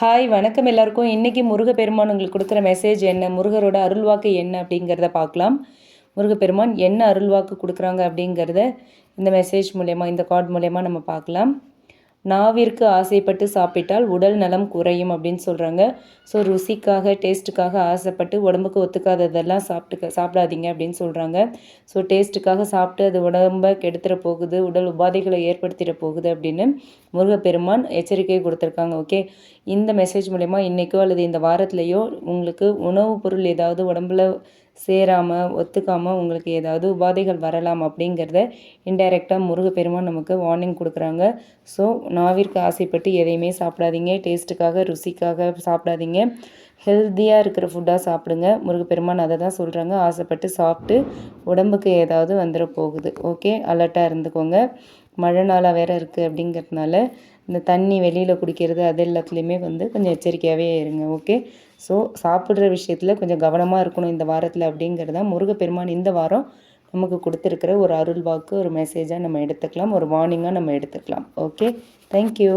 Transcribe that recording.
Hi வணக்கம் எல்லாருக்கும். இன்றைக்கி முருகப்பெருமான் உங்களுக்கு கொடுக்குற மெசேஜ் என்ன? முருகரோட அருள்வாக்கு என்ன அப்படிங்கிறத பார்க்கலாம். முருகப்பெருமான் என்ன அருள்வாக்கு கொடுக்குறாங்க அப்படிங்கிறத இந்த மெசேஜ் மூலயமா இந்த கார்டு மூலயமா நம்ம பார்க்கலாம். நாவிற்கு ஆசைப்பட்டு சாப்பிட்டால் உடல் நலம் குறையும் அப்படின்னு சொல்கிறாங்க ஸோ ருசிக்காக டேஸ்ட்டுக்காக ஆசைப்பட்டு உடம்புக்கு ஒத்துக்காததெல்லாம் சாப்பிட்டு சாப்பிடாதீங்க அப்படின்னு சொல்கிறாங்க ஸோ டேஸ்ட்டுக்காக சாப்பிட்டு அது உடம்பை கெடுத்துட போகுது உடல் உபாதைகளை ஏற்படுத்திட போகுது அப்படின்னு முருகப்பெருமான் எச்சரிக்கை கொடுத்துருக்காங்க ஓகே இந்த மெசேஜ் மூலயமா இன்றைக்கோ அல்லது இந்த வாரத்துலேயோ உங்களுக்கு உணவுப் பொருள் ஏதாவது உடம்புல சேராமல் ஒத்துக்காமல் உங்களுக்கு ஏதாவது உபாதைகள் வரலாம் அப்படிங்கிறத இன்டைரக்டாக முருகப்பெருமான் நமக்கு வார்னிங் கொடுக்குறாங்க. ஸோ நாவிற்கு ஆசைப்பட்டு எதையுமே சாப்பிடாதீங்க. டேஸ்ட்டுக்காக ருசிக்காக சாப்பிடாதீங்க. ஹெல்த்தியாக இருக்கிற ஃபுட்டாக சாப்பிடுங்க. முருகப்பெருமான் அதை தான் சொல்கிறாங்க ஆசைப்பட்டு சாப்பிட்டு உடம்புக்கு ஏதாவது வந்துட போகுது. ஓகே அலர்ட்டாக இருந்துக்கோங்க. மழை நாளாக வேறு இருக்குது அப்படிங்கிறதுனால இந்த தண்ணி வெளியில் குடிக்கிறது அது எல்லாத்துலேயுமே வந்து கொஞ்சம் எச்சரிக்கையாகவே இருங்க ஓகே ஸோ சாப்பிட்ற விஷயத்தில் கொஞ்சம் கவனமாக இருக்கணும் இந்த வாரத்தில் அப்படிங்கிறது தான் முருகப்பெருமான் இந்த வாரம் நமக்கு கொடுத்துருக்கிற ஒரு அருள் வாக்கு ஒரு மெசேஜாக நம்ம எடுத்துக்கலாம் ஒரு வார்னிங்காக நம்ம எடுத்துக்கலாம் ஓகே தேங்க்யூ